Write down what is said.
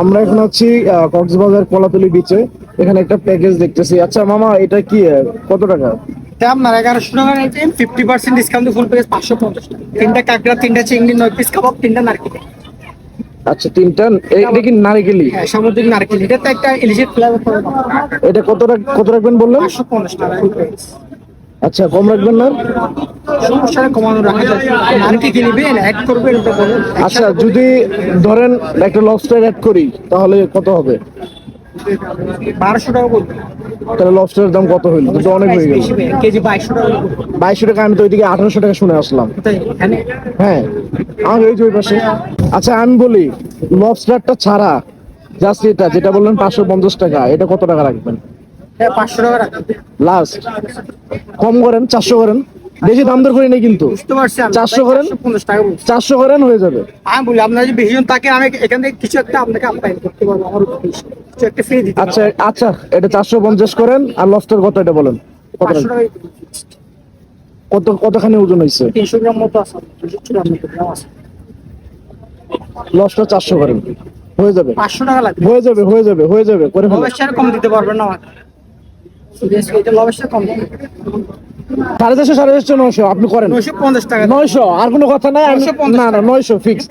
আমরা এখন আছি কক্সবাজার কলাতলি বিচে এখানে একটা প্যাকেজ দেখতেছি। আচ্ছা মামা এটা কি কত টাকা? এটা আপনার এগারোশো টাকা নিতেন ফিফটি পার্সেন্ট ডিসকাউন্ট ফুল পাঁচশো পঞ্চাশ তিনটা কাঁকড়া তিনটা চিংড়ি নয় পিস কাবাব তিনটা নারকেল। আচ্ছা তিনটা এটা কি নারিকেলি হ্যাঁ সামুদ্রিক নারকেল। এটা তো একটা ইলিশের ফ্লেভার এটা কত কত রাখবেন বললেন? পাঁচশো পঞ্চাশ টাকা ফুল প্রাইস আচ্ছা কম রাখবেন না? আচ্ছা যদি ধরেন একটা লবস্টার অ্যাড করি তাহলে কত হবে? বারোশো টাকা তাহলে লবস্টারের দাম কত হইল? দুটো অনেক হয়ে গেল। কেজি বাইশশো টাকা বাইশশো টাকা আমি তো ওইদিকে আঠারোশো টাকা শুনে আসলাম। হ্যাঁ যে ওই পাশে। আচ্ছা আমি বলি লবস্টারটা ছাড়া জাস্ট এটা যেটা বললেন পাঁচশো পঞ্চাশ টাকা এটা কত টাকা রাখবেন? হ্যাঁ, পাঁচশো টাকা রাখবেন। লাস্ট কম করেন চারশো করেন। বেশি দাম দর করি নাই কিন্তু। 400 করেন? চারশো চারশো করেন হয়ে যাবে। আমি বলি আপনার যদি বেশি আমি এখান থেকে কিছু একটা আপনাকে আপ্যায়ন করতে পারব আমার কিছু একটা ফ্রি দিতে আচ্ছা আচ্ছা এটা চারশো পঞ্চাশ করেন আর লবস্টার কত এটা বলেন? কত কতখানি ওজন হয়েছে? তিনশো গ্রাম মতো আছে চারশো করেন। হয়ে যাবে। পাঁচশো টাকা লাগবে। হয়ে যাবে হয়ে যাবে হয়ে যাবে করে কম দিতে পারবেন না আমাকে Seriously, এটা লবের কম দিতে সাড়ে চারশো সাড়ে চারশো নয়শো আপনি করেন। নয়শো পঞ্চাশ টাকা। নয়শো আর কোনো কথা নাই না না নয়শো ফিক্স